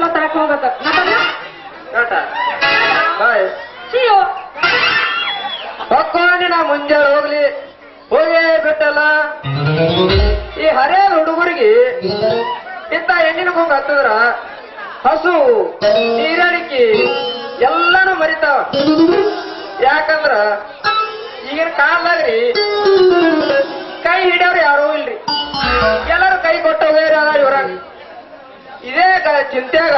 ತಪ್ಲ ತರಕ್ ಹೋಗ್ಬೇಕ ಟಾಟಾ ಬಾಯ್ ಸಿಯೋ ಹೊಕ್ಕೊಂಡು ನಾ ಮುಂಜಾನೆ ಹೋಗ್ಲಿ. ಹೋಗೇ ಬಿಟ್ಟಲ್ಲ. ಈ ಹರೇ ಹುಡುಗರಿಗೆ ಇಂತ ಹೆಣ್ಣಿನ ಕೊಂಗ ಹತ್ತದ್ರ? ಹಸು ನೀರಾಣಿಕೆ ಎಲ್ಲಾನು ಮರಿತಾವ. ಯಾಕಂದ್ರ ಈಗಿನ ಕಾಲದಾಗ್ರಿ ಕೈ ಹಿಡಿಯವ್ರು ಯಾರೂ ಇಲ್ರಿ. ಎಲ್ಲರೂ ಕೈ ಕೊಟ್ಟು ಹೋಗ್ಯಾರ. ಚಿಂತ್ಯಾಗ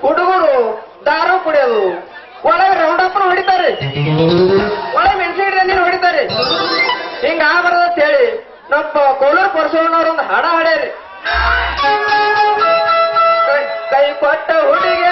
ಹುಡುಗರು ದಾರು ಕುಡಿಯೋದು. ಒಳಗೆ ರೌಂಡಪ್ಪನ ಹೊಡಿತಾರೆ. ಒಳಗೆ ಮೆಣಸಿನ ಗಿಡ ಹೊಡಿತಾರೆ. ಹಿಂಗ ಅಂತ ಹೇಳಿ ನಮ್ಮ ಕೋಲೂರು ಪರಶುವಣ್ಣವ್ರು ಒಂದು ಹಾಡ ಹಾಡ್ಯಾರಿ. ಕೈ- ಕೊಟ್ಟ ಹೇಳ